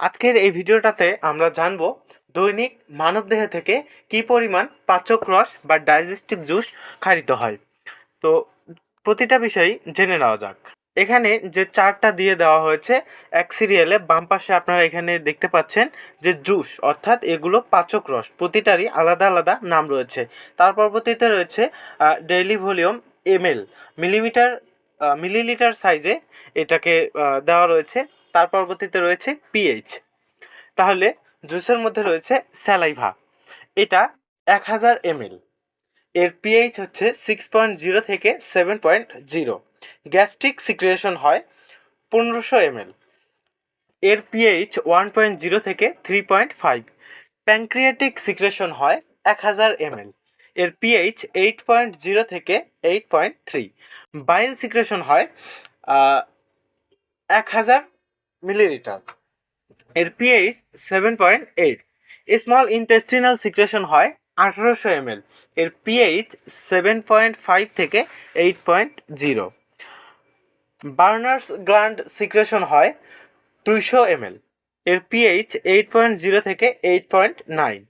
আজকের এই ভিডিওটাতে আমরা জানব দৈনিক মানবদেহ থেকে কী পরিমাণ পাচক রস বা ডাইজেস্টিভ জুস খারিত হয়। তো প্রতিটা বিষয়ই জেনে নেওয়া যাক। এখানে যে চারটা দিয়ে দেওয়া হয়েছে, এক সিরিয়ালে বাম পাশে আপনারা এখানে দেখতে পাচ্ছেন যে জুস, অর্থাৎ এগুলো পাচক রস, প্রতিটারই আলাদা আলাদা নাম রয়েছে। তার পরবর্তীতে রয়েছে daily volume ML millimetre millilitre সাইজে এটাকে দেওয়া রয়েছে। তার পরবর্তীতে রয়েছে পিএইচ তাহলে জুসের মধ্যে রয়েছে স্যালাইভা এটা এক হাজার এমএল এর পিএইচ হচ্ছে সিক্স পয়েন্ট জিরো থেকে seven point zero gastric secretion হয় পনেরোশো এমএল এর পিএইচ ওয়ান পয়েন্ট জিরো থেকে three point five pancreatic secretion হয় এক হাজার এমএল এর পিএইচ এইট পয়েন্ট জিরো থেকে eight point three bile secretion হয় এক হাজার মিলিলিটার এর pH seven point eight small intestinal secretion হয় আঠারোশো এমএল এর পিএইচ সেভেন পয়েন্ট ফাইভ থেকে eight point zero Brunner's gland secretion হয় দুইশো এমএল এর পিএইচ এইট পয়েন্ট জিরো থেকে eight point nine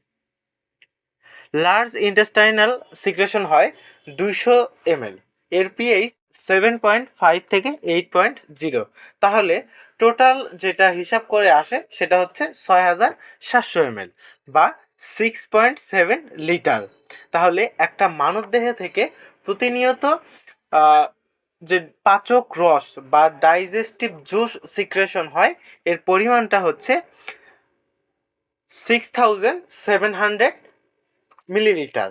large intestinal secretion হয় দুইশো এমএল এর পিএইচ সেভেন পয়েন্ট ফাইভ থেকে এইট পয়েন্ট জিরো তাহলে টোটাল যেটা হিসাব করে আসে সেটা হচ্ছে ছয় হাজার সাতশো এমএল বা সিক্স পয়েন্ট সেভেন লিটার। তাহলে একটা মানবদেহ থেকে প্রতিনিয়ত যে পাচক রস বা ডাইজেস্টিভ জুস সিক্রেশন হয়, এর পরিমাণটা হচ্ছে six thousand seven hundred millilitre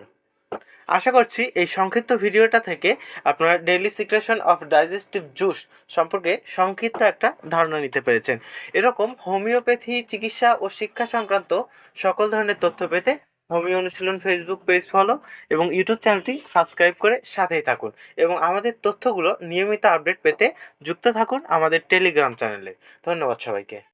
আশা করছি এই সংক্ষিপ্ত ভিডিওটা থেকে আপনারা daily secretion of digestive juice সম্পর্কে সংক্ষিপ্ত একটা ধারণা নিতে পেরেছেন। এরকম হোমিওপ্যাথি, চিকিৎসা ও শিক্ষা সংক্রান্ত সকল ধরনের তথ্য পেতে homeo Anushilan Facebook page follow এবং ইউটিউব চ্যানেলটি সাবস্ক্রাইব করে সাথেই থাকুন এবং আমাদের তথ্যগুলো নিয়মিত আপডেট পেতে যুক্ত থাকুন আমাদের টেলিগ্রাম চ্যানেলে। ধন্যবাদ সবাইকে।